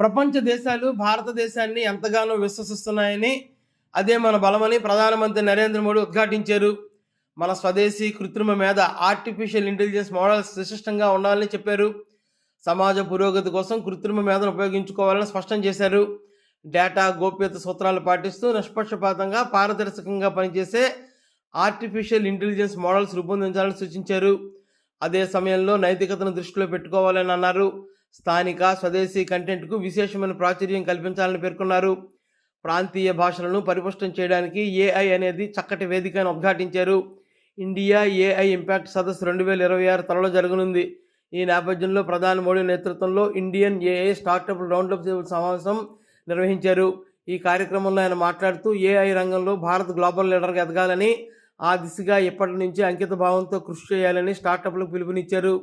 ప్రపంచ దేశాలు భారతదేశాన్ని ఎంతగానో విశ్వసిస్తున్నాయని అదే మన బలమని ప్రధానమంత్రి నరేంద్ర మోడీ ఉద్ఘాటించారు. మన స్వదేశీ కృత్రిమ మీద ఆర్టిఫిషియల్ ఇంటెలిజెన్స్ మోడల్స్ విశిష్టంగా ఉండాలని చెప్పారు. సమాజ పురోగతి కోసం కృత్రిమ మేధను ఉపయోగించుకోవాలని స్పష్టం చేశారు. డేటా గోప్యత సూత్రాలు పాటిస్తూ నిష్పక్షపాతంగా పారదర్శకంగా పనిచేసే ఆర్టిఫిషియల్ ఇంటెలిజెన్స్ మోడల్స్ రూపొందించాలని సూచించారు. అదే సమయంలో నైతికతను దృష్టిలో పెట్టుకోవాలని అన్నారు. స్థానిక స్వదేశీ కంటెంట్కు విశేషమైన ప్రాచుర్యం కల్పించాలని పేర్కొన్నారు. ప్రాంతీయ భాషలను పరిపుష్టం చేయడానికి ఏఐ అనేది చక్కటి వేదికను ఉద్ఘాటించారు. ఇండియా ఏఐ ఇంపాక్ట్ సదస్సు రెండు వేల ఇరవై ఆరు త్వరలో జరగనుంది. ఈ నేపథ్యంలో ప్రధాని మోడీ నేతృత్వంలో ఇండియన్ ఏఐ స్టార్టప్ రౌండప్ సమావేశం నిర్వహించారు. ఈ కార్యక్రమంలో ఆయన మాట్లాడుతూ ఏఐ రంగంలో భారత్ గ్లోబల్ లీడర్గా ఎదగాలని ఆ దిశగా ఇప్పటి నుంచి అంకిత భావంతో కృషి చేయాలని స్టార్టప్లకు పిలుపునిచ్చారు.